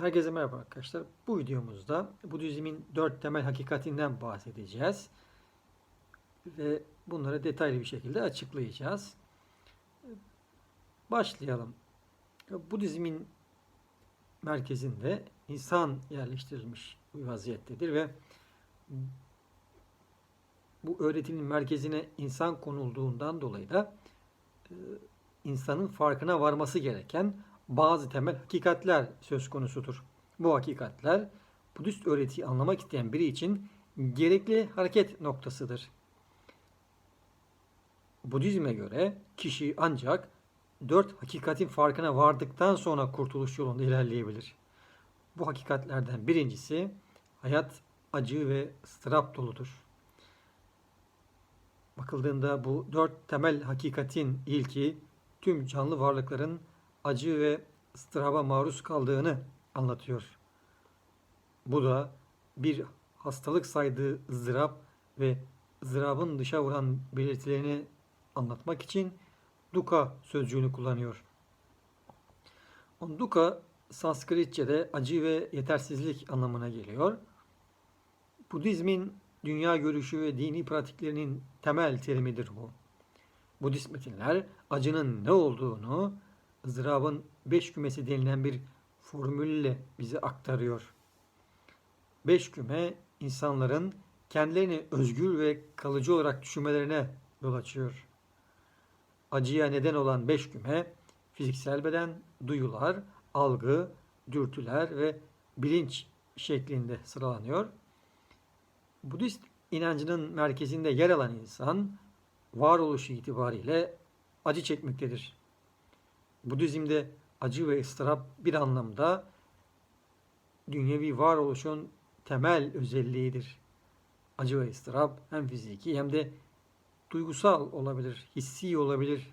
Herkese merhaba arkadaşlar. Bu videomuzda Budizmin dört temel hakikatinden bahsedeceğiz. Ve bunları detaylı bir şekilde açıklayacağız. Başlayalım. Budizmin merkezinde insan yerleştirilmiş bir vaziyettedir ve bu öğretinin merkezine insan konulduğundan dolayı da e, insanın farkına varması gereken bazı temel hakikatler söz konusudur. Bu hakikatler Budist öğretiyi anlamak isteyen biri için gerekli hareket noktasıdır. Budizme göre kişi ancak dört hakikatin farkına vardıktan sonra kurtuluş yolunda ilerleyebilir. Bu hakikatlerden birincisi hayat acı ve ıstırap doludur. Bakıldığında bu dört temel hakikatin ilki tüm canlı varlıkların acı ve ıstıraba maruz kaldığını anlatıyor. Bu da bir hastalık saydığı ızdırap ve ızdırabın dışa vuran belirtilerini anlatmak için duka sözcüğünü kullanıyor. Duka Sanskritçe'de acı ve yetersizlik anlamına geliyor. Budizmin dünya görüşü ve dini pratiklerinin temel terimidir bu. Budist metinler acının ne olduğunu, ızdırabın beş kümesi denilen bir formülle bize aktarıyor. Beş küme insanların kendilerini özgür ve kalıcı olarak düşünmelerine yol açıyor. Acıya neden olan beş küme fiziksel beden, duyular, algı, dürtüler ve bilinç şeklinde sıralanıyor. Budist inancının merkezinde yer alan insan varoluşu itibariyle acı çekmektedir. Budizm'de acı ve ıstırap bir anlamda dünyevi varoluşun temel özelliğidir. Acı ve ıstırap hem fiziki hem de duygusal olabilir, hissi olabilir.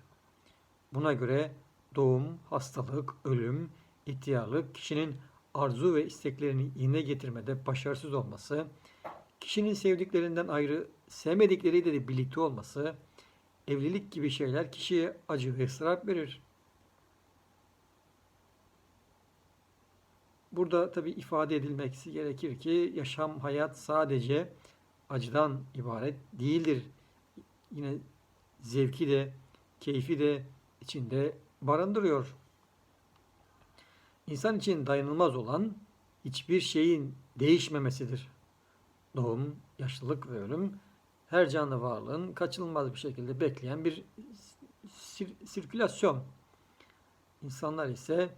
Buna göre doğum, hastalık, ölüm, ihtiyarlık, kişinin arzu ve isteklerini yerine getirmede başarısız olması, kişinin sevdiklerinden ayrı sevmedikleriyle de birlikte olması, evlilik gibi şeyler kişiye acı ve ıstırap verir. Burada tabi ifade edilmesi gerekir ki yaşam, hayat sadece acıdan ibaret değildir. Yine zevki de, keyfi de içinde barındırıyor. İnsan için dayanılmaz olan hiçbir şeyin değişmemesidir. Doğum, yaşlılık ve ölüm her canlı varlığın kaçınılmaz bir şekilde bekleyen bir sir sirkülasyon. İnsanlar ise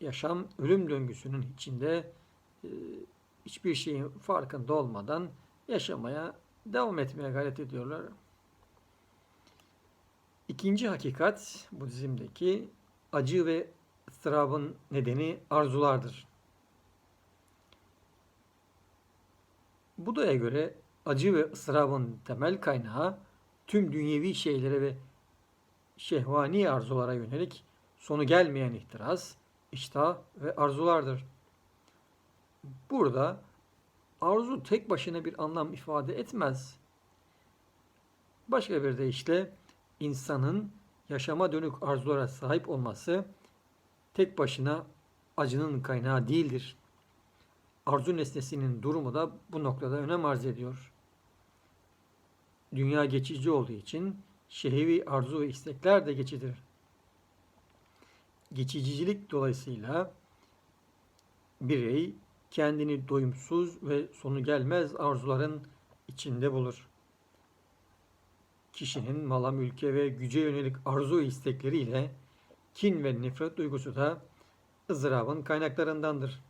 yaşam ölüm döngüsünün içinde e, hiçbir şeyin farkında olmadan yaşamaya devam etmeye gayret ediyorlar. İkinci hakikat Budizm'deki acı ve ıstırabın nedeni arzulardır. Buda'ya göre acı ve ıstırabın temel kaynağı tüm dünyevi şeylere ve şehvani arzulara yönelik sonu gelmeyen ihtiras, iştah ve arzulardır. Burada arzu tek başına bir anlam ifade etmez. Başka bir deyişle insanın yaşama dönük arzulara sahip olması tek başına acının kaynağı değildir. Arzu nesnesinin durumu da bu noktada önem arz ediyor. Dünya geçici olduğu için şehvi arzu ve istekler de geçidir geçicicilik dolayısıyla birey kendini doyumsuz ve sonu gelmez arzuların içinde bulur. Kişinin mala, mülke ve güce yönelik arzu istekleriyle kin ve nefret duygusu da ızdırabın kaynaklarındandır.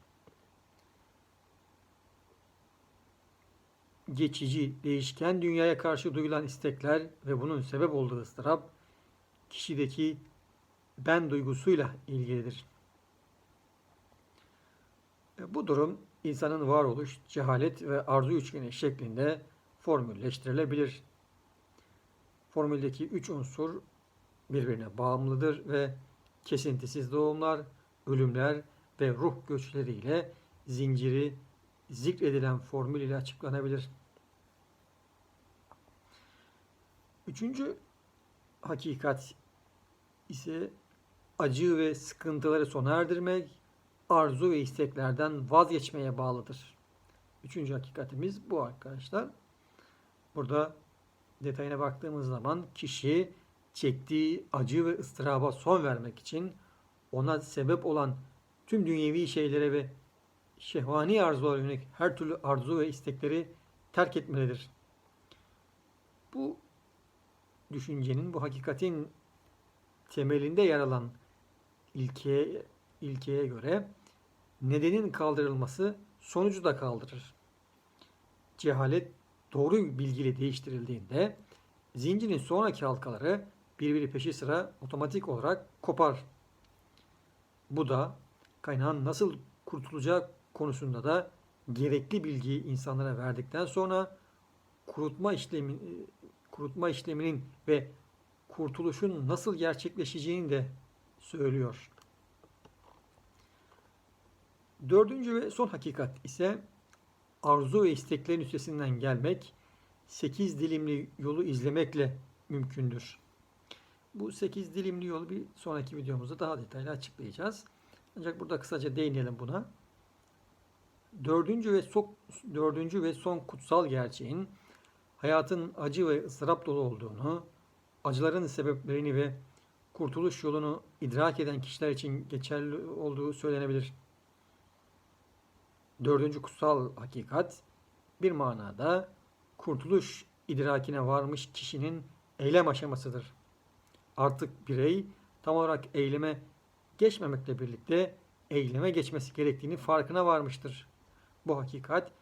Geçici, değişken dünyaya karşı duyulan istekler ve bunun sebep olduğu ızdırap, kişideki ben duygusuyla ilgilidir. E, bu durum insanın varoluş, cehalet ve arzu üçgeni şeklinde formülleştirilebilir. Formüldeki üç unsur birbirine bağımlıdır ve kesintisiz doğumlar, ölümler ve ruh göçleriyle zinciri zikredilen formül ile açıklanabilir. Üçüncü hakikat ise acı ve sıkıntıları sona erdirmek, arzu ve isteklerden vazgeçmeye bağlıdır. Üçüncü hakikatimiz bu arkadaşlar. Burada detayına baktığımız zaman kişi çektiği acı ve ıstıraba son vermek için ona sebep olan tüm dünyevi şeylere ve şehvani arzulara yönelik her türlü arzu ve istekleri terk etmelidir. Bu düşüncenin, bu hakikatin temelinde yer alan ilkeye, ilkeye göre nedenin kaldırılması sonucu da kaldırır. Cehalet doğru bilgiyle değiştirildiğinde zincirin sonraki halkaları birbiri peşi sıra otomatik olarak kopar. Bu da kaynağın nasıl kurtulacağı konusunda da gerekli bilgiyi insanlara verdikten sonra kurutma işlemi kurutma işleminin ve kurtuluşun nasıl gerçekleşeceğini de söylüyor. Dördüncü ve son hakikat ise arzu ve isteklerin üstesinden gelmek, sekiz dilimli yolu izlemekle mümkündür. Bu sekiz dilimli yolu bir sonraki videomuzda daha detaylı açıklayacağız. Ancak burada kısaca değinelim buna. Dördüncü ve, son, dördüncü ve son kutsal gerçeğin hayatın acı ve ıstırap dolu olduğunu, acıların sebeplerini ve kurtuluş yolunu idrak eden kişiler için geçerli olduğu söylenebilir. Dördüncü kutsal hakikat bir manada kurtuluş idrakine varmış kişinin eylem aşamasıdır. Artık birey tam olarak eyleme geçmemekle birlikte eyleme geçmesi gerektiğini farkına varmıştır. Bu hakikat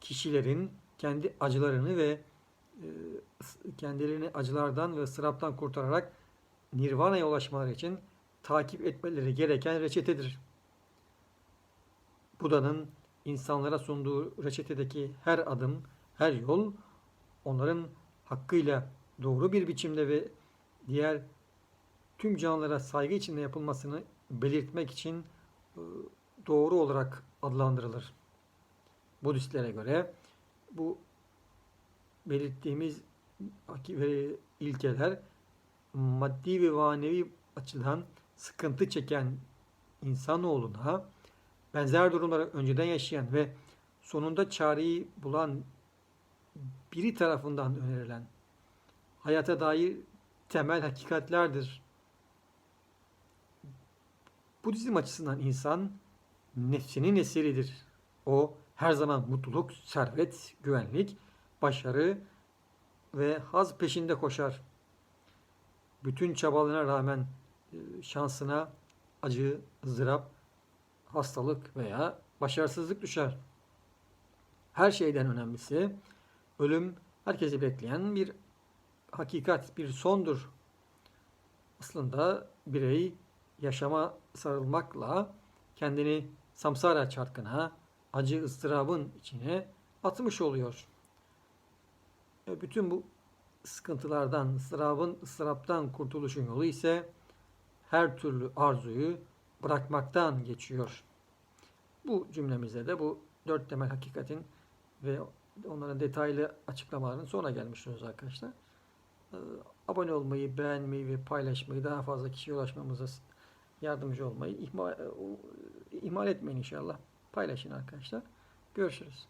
kişilerin kendi acılarını ve e, kendilerini acılardan ve ıstıraptan kurtararak nirvana'ya ulaşmaları için takip etmeleri gereken reçetedir. Buda'nın insanlara sunduğu reçetedeki her adım, her yol onların hakkıyla doğru bir biçimde ve diğer tüm canlılara saygı içinde yapılmasını belirtmek için e, doğru olarak adlandırılır. Budistlere göre bu belirttiğimiz ilkeler maddi ve manevi açıdan sıkıntı çeken insanoğluna benzer durumları önceden yaşayan ve sonunda çareyi bulan biri tarafından önerilen hayata dair temel hakikatlerdir. Budizm açısından insan nefsinin eseridir. O her zaman mutluluk, servet, güvenlik, başarı ve haz peşinde koşar. Bütün çabalarına rağmen e, şansına acı, ızdırap, hastalık veya başarısızlık düşer. Her şeyden önemlisi ölüm herkesi bekleyen bir hakikat, bir sondur. Aslında birey yaşama sarılmakla kendini samsara çarkına, acı ıstırabın içine atmış oluyor. E, bütün bu sıkıntılardan, ıstırabın, ıstıraptan kurtuluşun yolu ise her türlü arzuyu bırakmaktan geçiyor. Bu cümlemizde de bu dört temel hakikatin ve onların detaylı açıklamalarının sonra gelmiş oluyoruz arkadaşlar. E, abone olmayı, beğenmeyi ve paylaşmayı, daha fazla kişiye ulaşmamıza yardımcı olmayı ihmal, ihmal etmeyin inşallah. Paylaşın arkadaşlar. Görüşürüz.